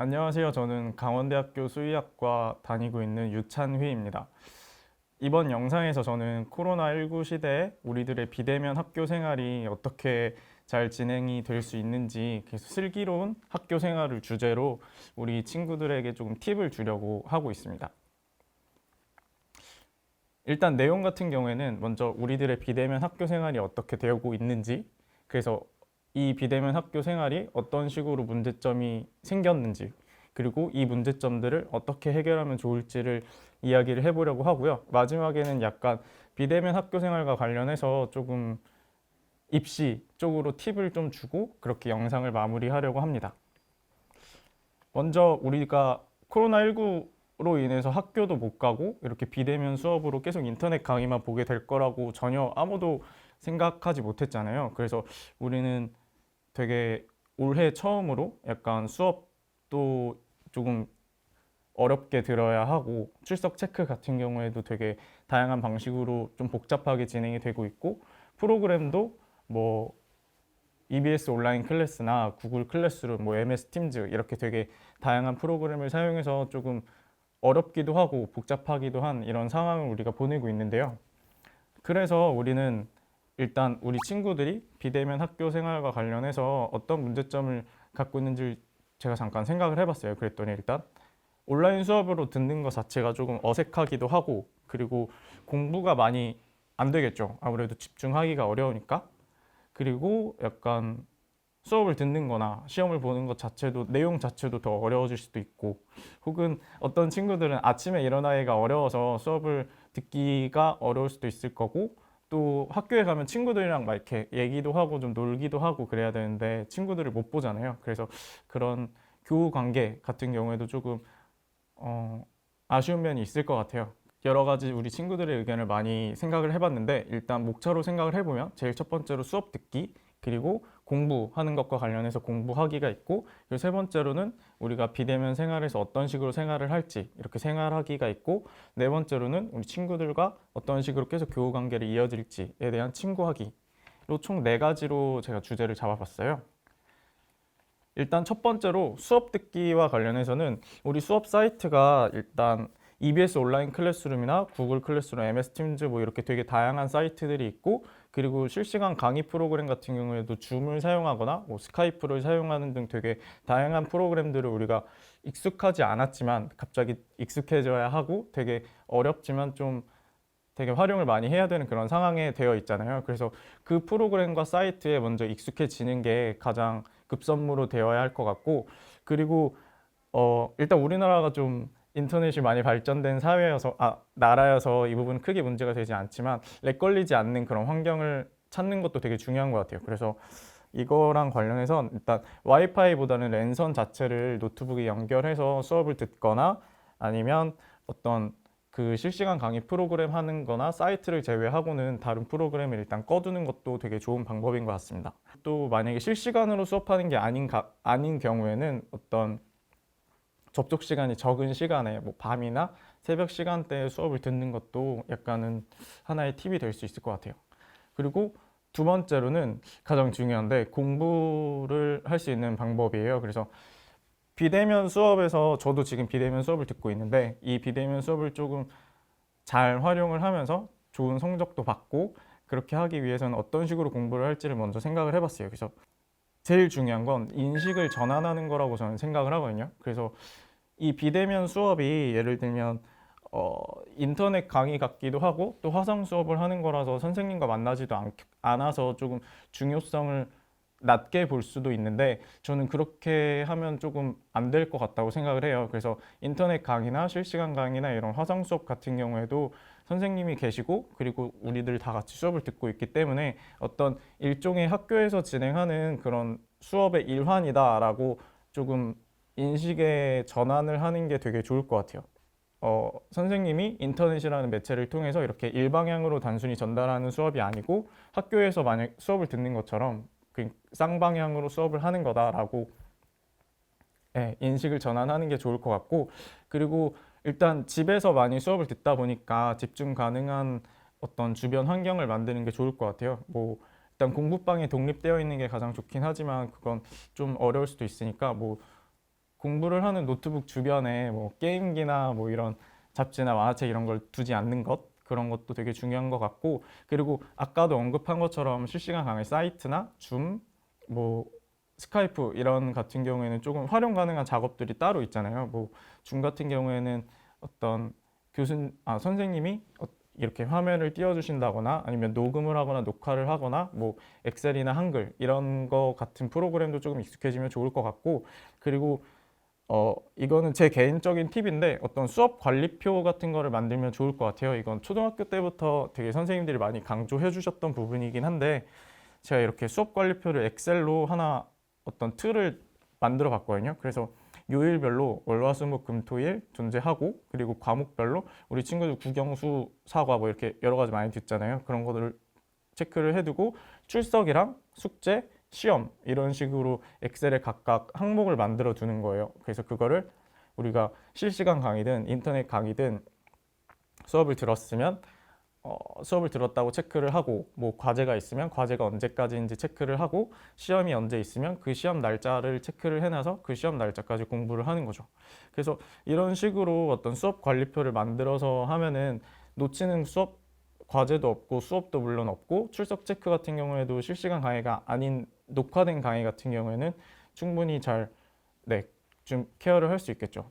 네, 안녕하세요. 저는 강원대학교 수의학과 다니고 있는 유찬휘입니다. 이번 영상에서 저는 코로나19 시대에 우리들의 비대면 학교 생활이 어떻게 잘 진행이 될 수 있는지 계속 슬기로운 학교 생활을 주제로 우리 친구들에게 조금 팁을 주려고 하고 있습니다. 일단 내용 같은 경우에는 먼저 우리들의 비대면 학교 생활이 어떻게 되고 있는지 그래서 이 비대면 학교 생활이 어떤 식으로 문제점이 생겼는지 그리고 이 문제점들을 어떻게 해결하면 좋을지를 이야기를 해보려고 하고요. 마지막에는 약간 비대면 학교 생활과 관련해서 조금 입시 쪽으로 팁을 좀 주고 그렇게 영상을 마무리하려고 합니다. 먼저 우리가 코로나19로 인해서 학교도 못 가고 이렇게 비대면 수업으로 계속 인터넷 강의만 보게 될 거라고 전혀 아무도 생각하지 못했잖아요. 그래서 우리는 되게 올해 처음으로 약간 수업도 조금 어렵게 들어야 하고 출석 체크 같은 경우에도 되게 다양한 방식으로 좀 복잡하게 진행이 되고 있고 프로그램도 뭐 EBS 온라인 클래스나 구글 클래스룸, 뭐 MS 팀즈 이렇게 되게 다양한 프로그램을 사용해서 조금 어렵기도 하고 복잡하기도 한 이런 상황을 우리가 보내고 있는데요. 그래서 우리는 일단 우리 친구들이 비대면 학교 생활과 관련해서 어떤 문제점을 갖고 있는지 제가 잠깐 생각을 해봤어요. 그랬더니 일단 온라인 수업으로 듣는 것 자체가 조금 어색하기도 하고 그리고 공부가 많이 안 되겠죠. 아무래도 집중하기가 어려우니까. 그리고 약간 수업을 듣는 거나 시험을 보는 것 자체도 내용 자체도 더 어려워질 수도 있고 혹은 어떤 친구들은 아침에 일어나기가 어려워서 수업을 듣기가 어려울 수도 있을 거고 또 학교에 가면 친구들이랑 막 이렇게 얘기도 하고 좀 놀기도 하고 그래야 되는데 친구들을 못 보잖아요. 그래서 그런 교우 관계 같은 경우에도 조금 어, 아쉬운 면이 있을 것 같아요. 여러 가지 우리 친구들의 의견을 많이 생각을 해봤는데 일단 목차로 생각을 해보면 제일 첫 번째로 수업 듣기 그리고 공부하는 것과 관련해서 공부하기가 있고 그리고 세 번째로는 우리가 비대면 생활에서 어떤 식으로 생활을 할지 이렇게 생활하기가 있고 네 번째로는 우리 친구들과 어떤 식으로 계속 교우 관계를 이어질지에 대한 친구하기로 총 네 가지로 제가 주제를 잡아봤어요. 일단 첫 번째로 수업 듣기와 관련해서는 우리 수업 사이트가 일단 EBS 온라인 클래스룸이나 구글 클래스룸, MS 팀즈 뭐 이렇게 되게 다양한 사이트들이 있고 그리고 실시간 강의 프로그램 같은 경우에도 줌을 사용하거나 뭐 스카이프를 사용하는 등 되게 다양한 프로그램들을 우리가 익숙하지 않았지만 갑자기 익숙해져야 하고 되게 어렵지만 좀 되게 활용을 많이 해야 되는 그런 상황에 되어 있잖아요. 그래서 그 프로그램과 사이트에 먼저 익숙해지는 게 가장 급선무로 되어야 할 것 같고 그리고 어 일단 우리나라가 좀 인터넷이 많이 발전된 사회여서 아 나라여서 이 부분은 크게 문제가 되지 않지만 렉 걸리지 않는 그런 환경을 찾는 것도 되게 중요한 것 같아요. 그래서 이거랑 관련해서 일단 와이파이보다는 랜선 자체를 노트북에 연결해서 수업을 듣거나 아니면 어떤 그 실시간 강의 프로그램 하는 거나 사이트를 제외하고는 다른 프로그램을 일단 꺼두는 것도 되게 좋은 방법인 것 같습니다. 또 만약에 실시간으로 수업하는 게 아닌, 가, 아닌 경우에는 어떤 접속 시간이 적은 시간에 뭐 밤이나 새벽 시간대에 수업을 듣는 것도 약간은 하나의 팁이 될 수 있을 것 같아요. 그리고 두 번째로는 가장 중요한데 공부를 할 수 있는 방법이에요. 그래서 비대면 수업에서 저도 지금 비대면 수업을 듣고 있는데 이 비대면 수업을 조금 잘 활용을 하면서 좋은 성적도 받고 그렇게 하기 위해서는 어떤 식으로 공부를 할지를 먼저 생각을 해봤어요. 그래서 제일 중요한 건 인식을 전환하는 거라고 저는 생각을 하거든요. 그래서 이 비대면 수업이 예를 들면 어, 인터넷 강의 같기도 하고 또 화상 수업을 하는 거라서 선생님과 만나지도 않, 않아서 조금 중요성을 낮게 볼 수도 있는데 저는 그렇게 하면 조금 안 될 것 같다고 생각을 해요. 그래서 인터넷 강의나 실시간 강의나 이런 화상 수업 같은 경우에도 선생님이 계시고 그리고 우리들 다 같이 수업을 듣고 있기 때문에 어떤 일종의 학교에서 진행하는 그런 수업의 일환이다라고 조금 인식의 전환을 하는 게 되게 좋을 것 같아요. 어, 선생님이 인터넷이라는 매체를 통해서 이렇게 일방향으로 단순히 전달하는 수업이 아니고 학교에서 만약 수업을 듣는 것처럼 그 쌍방향으로 수업을 하는 거다라고 예, 인식을 전환하는 게 좋을 것 같고 그리고 일단 집에서 많이 수업을 듣다 보니까 집중 가능한 어떤 주변 환경을 만드는 게 좋을 것 같아요. 뭐 일단 공부방에 독립되어 있는 게 가장 좋긴 하지만 그건 좀 어려울 수도 있으니까 뭐 공부를 하는 노트북 주변에 뭐 게임기나 뭐 이런 잡지나 만화책 이런 걸 두지 않는 것 그런 것도 되게 중요한 것 같고 그리고 아까도 언급한 것처럼 실시간 강의 사이트나 줌, 뭐 스카이프 이런 같은 경우에는 조금 활용 가능한 작업들이 따로 있잖아요. 뭐 줌 같은 경우에는 어떤 교수 아 선생님이 어- 이렇게 화면을 띄워주신다거나 아니면 녹음을 하거나 녹화를 하거나 뭐 엑셀이나 한글 이런 거 같은 프로그램도 조금 익숙해지면 좋을 것 같고 그리고 어 이거는 제 개인적인 팁인데 어떤 수업 관리표 같은 거를 만들면 좋을 것 같아요. 이건 초등학교 때부터 되게 선생님들이 많이 강조해 주셨던 부분이긴 한데 제가 이렇게 수업 관리표를 엑셀로 하나 어떤 틀을 만들어 봤거든요. 그래서 요일별로 월화수목금토일 존재하고 그리고 과목별로 우리 친구들 국영수 사과 뭐 이렇게 여러 가지 많이 듣잖아요. 그런 것들을 체크를 해두고 출석이랑 숙제, 시험 이런 식으로 엑셀에 각각 항목을 만들어 두는 거예요. 그래서 그거를 우리가 실시간 강의든 인터넷 강의든 수업을 들었으면 어, 수업을 들었다고 체크를 하고 뭐 과제가 있으면 과제가 언제까지인지 체크를 하고 시험이 언제 있으면 그 시험 날짜를 체크를 해놔서 그 시험 날짜까지 공부를 하는 거죠. 그래서 이런 식으로 어떤 수업 관리표를 만들어서 하면은 놓치는 수업 과제도 없고 수업도 물론 없고 출석 체크 같은 경우에도 실시간 강의가 아닌 녹화된 강의 같은 경우에는 충분히 잘 네, 좀 케어를 할 수 있겠죠.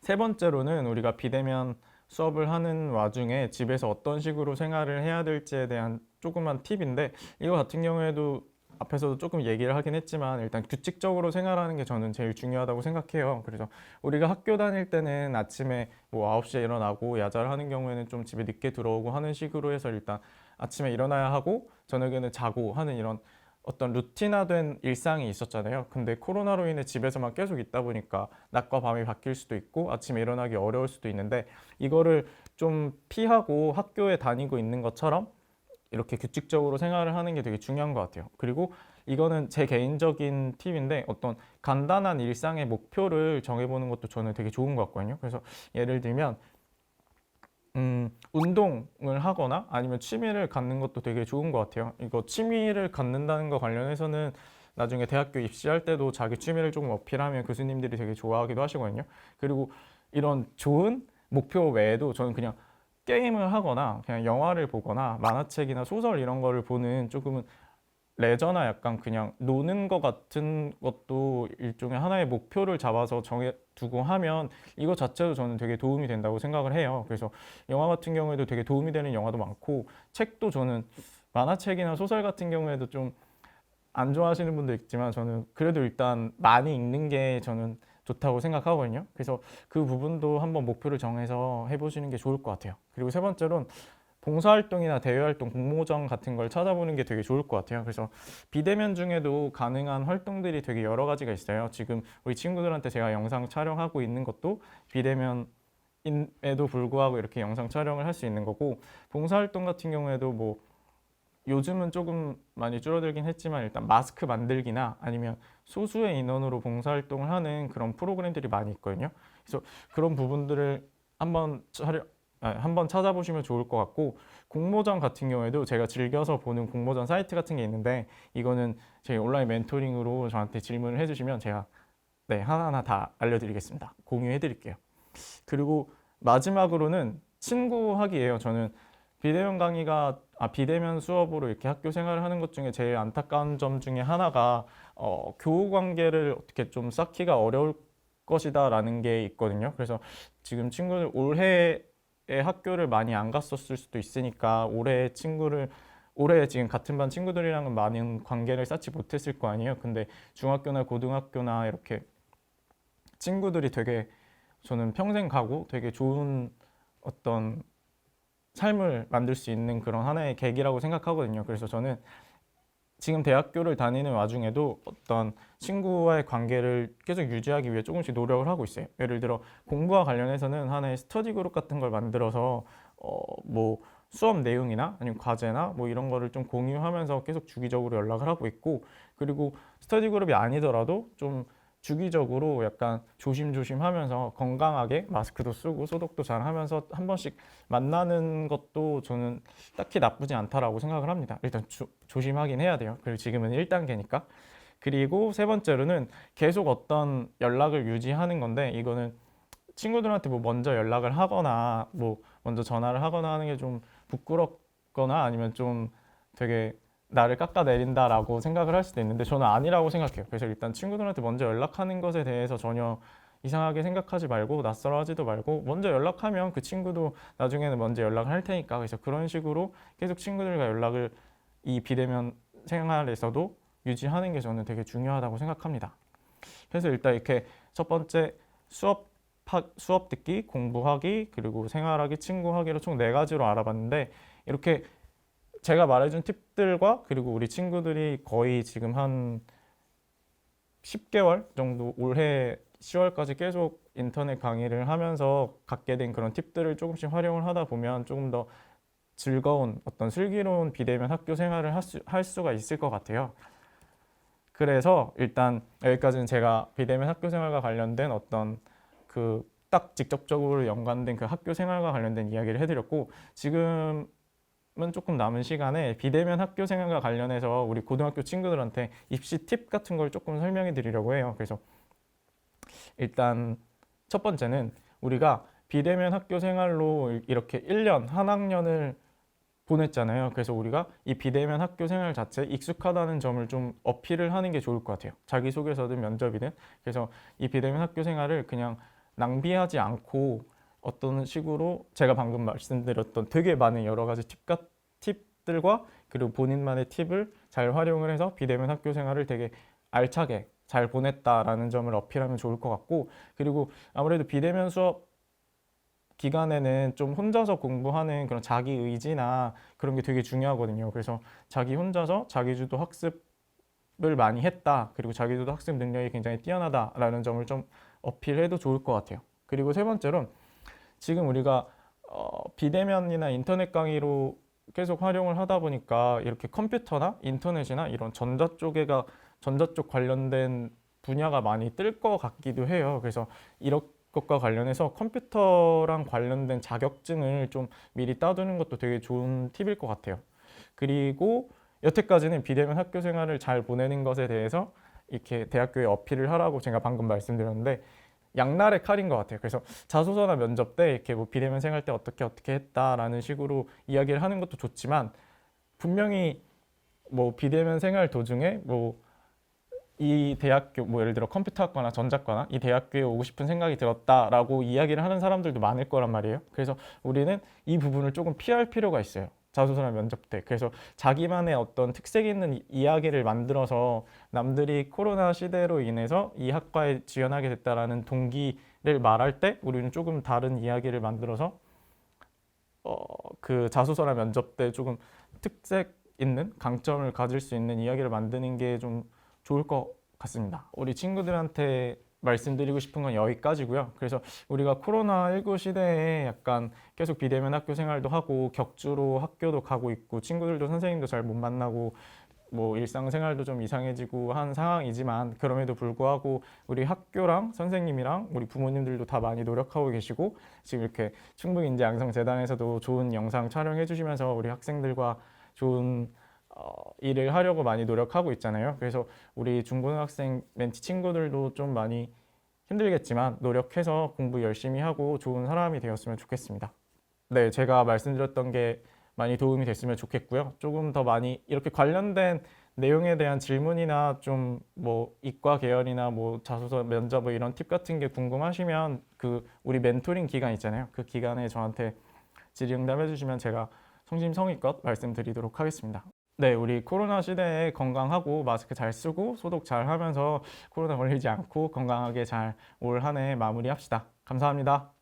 세 번째로는 우리가 비대면 수업을 하는 와중에 집에서 어떤 식으로 생활을 해야 될지에 대한 조그만 팁인데 이거 같은 경우에도 앞에서도 조금 얘기를 하긴 했지만 일단 규칙적으로 생활하는 게 저는 제일 중요하다고 생각해요. 그래서 우리가 학교 다닐 때는 아침에 뭐 9시에 일어나고 야자를 하는 경우에는 좀 집에 늦게 들어오고 하는 식으로 해서 일단 아침에 일어나야 하고 저녁에는 자고 하는 이런 어떤 루틴화된 일상이 있었잖아요. 근데 코로나로 인해 집에서만 계속 있다 보니까 낮과 밤이 바뀔 수도 있고 아침에 일어나기 어려울 수도 있는데 이거를 좀 피하고 학교에 다니고 있는 것처럼 이렇게 규칙적으로 생활을 하는 게 되게 중요한 것 같아요. 그리고 이거는 제 개인적인 팁인데 어떤 간단한 일상의 목표를 정해보는 것도 저는 되게 좋은 것 같거든요. 그래서 예를 들면 음, 운동을 하거나 아니면 취미를 갖는 것도 되게 좋은 것 같아요. 이거 취미를 갖는다는 거 관련해서는 나중에 대학교 입시할 때도 자기 취미를 조금 어필하면 교수님들이 되게 좋아하기도 하시거든요. 그리고 이런 좋은 목표 외에도 저는 그냥 게임을 하거나 그냥 영화를 보거나 만화책이나 소설 이런 거를 보는 조금은 레저나 약간 그냥 노는 것 같은 것도 일종의 하나의 목표를 잡아서 정해 두고 하면 이거 자체도 저는 되게 도움이 된다고 생각을 해요. 그래서 영화 같은 경우에도 되게 도움이 되는 영화도 많고 책도 저는 만화책이나 소설 같은 경우에도 좀 안 좋아하시는 분도 있지만 저는 그래도 일단 많이 읽는 게 저는 좋다고 생각하거든요. 그래서 그 부분도 한번 목표를 정해서 해보시는 게 좋을 것 같아요. 그리고 세 번째로는 봉사활동이나 대외활동, 공모전 같은 걸 찾아보는 게 되게 좋을 것 같아요. 그래서 비대면 중에도 가능한 활동들이 되게 여러 가지가 있어요. 지금 우리 친구들한테 제가 영상 촬영하고 있는 것도 비대면 에도 불구하고 이렇게 영상 촬영을 할 수 있는 거고 봉사활동 같은 경우에도 뭐 요즘은 조금 많이 줄어들긴 했지만 일단 마스크 만들기나 아니면 소수의 인원으로 봉사활동을 하는 그런 프로그램들이 많이 있거든요. 그래서 그런 부분들을 한번 촬영 아, 한번 찾아보시면 좋을 것 같고 공모전 같은 경우에도 제가 즐겨서 보는 공모전 사이트 같은 게 있는데 이거는 제 온라인 멘토링으로 저한테 질문을 해주시면 제가 네 하나하나 다 알려드리겠습니다. 공유해드릴게요. 그리고 마지막으로는 친구하기예요. 저는 비대면 강의가 아 비대면 수업으로 이렇게 학교 생활을 하는 것 중에 제일 안타까운 점 중에 하나가 어, 교우 관계를 어떻게 좀 쌓기가 어려울 것이다라는 게 있거든요. 그래서 지금 친구들 올해 에 학교를 많이 안 갔었을 수도 있으니까 올해 친구를 올해 지금 같은 반 친구들이랑은 많은 관계를 쌓지 못했을 거 아니에요. 근데 중학교나 고등학교나 이렇게 친구들이 되게 저는 평생 가고 되게 좋은 어떤 삶을 만들 수 있는 그런 하나의 계기라고 생각하거든요. 그래서 저는 지금 대학교를 다니는 와중에도 어떤 친구와의 관계를 계속 유지하기 위해 조금씩 노력을 하고 있어요. 예를 들어 공부와 관련해서는 하나의 스터디 그룹 같은 걸 만들어서 어 뭐 수업 내용이나 아니면 과제나 뭐 이런 거를 좀 공유하면서 계속 주기적으로 연락을 하고 있고 그리고 스터디 그룹이 아니더라도 좀 주기적으로 약간 조심조심 하면서 건강하게 마스크도 쓰고 소독도 잘 하면서 한 번씩 만나는 것도 저는 딱히 나쁘지 않다라고 생각을 합니다. 일단 조, 조심하긴 해야 돼요. 그리고 지금은 1단계니까. 그리고 세 번째로는 계속 어떤 연락을 유지하는 건데 이거는 친구들한테 뭐 먼저 연락을 하거나 뭐 먼저 전화를 하거나 하는 게 좀 부끄럽거나 아니면 좀 되게 나를 깎아내린다라고 생각을 할 수도 있는데 저는 아니라고 생각해요. 그래서 일단 친구들한테 먼저 연락하는 것에 대해서 전혀 이상하게 생각하지 말고 낯설어하지도 말고 먼저 연락하면 그 친구도 나중에는 먼저 연락을 할 테니까 그래서 그런 식으로 계속 친구들과 연락을 이 비대면 생활에서도 유지하는 게 저는 되게 중요하다고 생각합니다. 그래서 일단 이렇게 첫 번째 수업 하- 수업 듣기, 공부하기, 그리고 생활하기, 친구하기로 총 네 가지로 알아봤는데 이렇게 제가 말해준 팁들과 그리고 우리 친구들이 거의 지금 한 10개월 정도 올해 10월까지 계속 인터넷 강의를 하면서 갖게 된 그런 팁들을 조금씩 활용을 하다 보면 조금 더 즐거운 어떤 슬기로운 비대면 학교 생활을 할, 수, 할 수가 있을 것 같아요. 그래서 일단 여기까지는 제가 비대면 학교 생활과 관련된 어떤 그 딱 직접적으로 연관된 그 학교 생활과 관련된 이야기를 해드렸고 지금 은 조금 남은 시간에 비대면 학교 생활과 관련해서 우리 고등학교 친구들한테 입시 팁 같은 걸 조금 설명해 드리려고 해요. 그래서 일단 첫 번째는 우리가 비대면 학교 생활로 이렇게 1년, 한 학년을 보냈잖아요. 그래서 우리가 이 비대면 학교 생활 자체에 익숙하다는 점을 좀 어필을 하는 게 좋을 것 같아요. 자기소개서든 면접이든. 그래서 이 비대면 학교 생활을 그냥 낭비하지 않고 어떤 식으로 제가 방금 말씀드렸던 되게 많은 여러 가지 팁과 팁들과 그리고 본인만의 팁을 잘 활용을 해서 비대면 학교 생활을 되게 알차게 잘 보냈다라는 점을 어필하면 좋을 것 같고 그리고 아무래도 비대면 수업 기간에는 좀 혼자서 공부하는 그런 자기 의지나 그런 게 되게 중요하거든요. 그래서 자기 혼자서 자기주도 학습을 많이 했다. 그리고 자기주도 학습 능력이 굉장히 뛰어나다라는 점을 좀 어필해도 좋을 것 같아요. 그리고 세 번째로 지금 우리가 어, 비대면이나 인터넷 강의로 계속 활용을 하다 보니까 이렇게 컴퓨터나 인터넷이나 이런 전자 쪽에가 전자 쪽 관련된 분야가 많이 뜰 것 같기도 해요. 그래서 이런 것과 관련해서 컴퓨터랑 관련된 자격증을 좀 미리 따두는 것도 되게 좋은 팁일 것 같아요. 그리고 여태까지는 비대면 학교 생활을 잘 보내는 것에 대해서 이렇게 대학교에 어필을 하라고 제가 방금 말씀드렸는데 양날의 칼인 것 같아요. 그래서 자소서나 면접 때 이렇게 뭐 비대면 생활 때 어떻게 어떻게 했다라는 식으로 이야기를 하는 것도 좋지만 분명히 뭐 비대면 생활 도중에 뭐 이 대학교 뭐 예를 들어 컴퓨터학과나 전자과나 이 대학교에 오고 싶은 생각이 들었다라고 이야기를 하는 사람들도 많을 거란 말이에요. 그래서 우리는 이 부분을 조금 피할 필요가 있어요. 자소서나 면접 때. 그래서 자기만의 어떤 특색 있는 이- 이야기를 만들어서 남들이 코로나 시대로 인해서 이 학과에 지원하게 됐다라는 동기를 말할 때 우리는 조금 다른 이야기를 만들어서 어, 그 자소서나 면접 때 조금 특색 있는 강점을 가질 수 있는 이야기를 만드는 게 좀 좋을 것 같습니다. 우리 친구들한테 말씀드리고 싶은 건 여기까지고요. 그래서 우리가 코로나19 시대에 약간 계속 비대면 학교 생활도 하고 격주로 학교도 가고 있고 친구들도 선생님도 잘 못 만나고 뭐 일상생활도 좀 이상해지고 한 상황이지만 그럼에도 불구하고 우리 학교랑 선생님이랑 우리 부모님들도 다 많이 노력하고 계시고 지금 이렇게 충북 인재 양성 재단에서도 좋은 영상 촬영해 주시면서 우리 학생들과 좋은 어, 일을 하려고 많이 노력하고 있잖아요. 그래서 우리 중고등학생 멘티 친구들도 좀 많이 힘들겠지만 노력해서 공부 열심히 하고 좋은 사람이 되었으면 좋겠습니다. 네, 제가 말씀드렸던 게 많이 도움이 됐으면 좋겠고요. 조금 더 많이 이렇게 관련된 내용에 대한 질문이나 좀 뭐 이과 계열이나 뭐 자소서 면접 뭐 이런 팁 같은 게 궁금하시면 그 우리 멘토링 기간 있잖아요. 그 기간에 저한테 질의응답해 주시면 제가 성심성의껏 말씀드리도록 하겠습니다. 네, 우리 코로나 시대에 건강하고 마스크 잘 쓰고 소독 잘 하면서 코로나 걸리지 않고 건강하게 잘 올 한 해 마무리합시다. 감사합니다.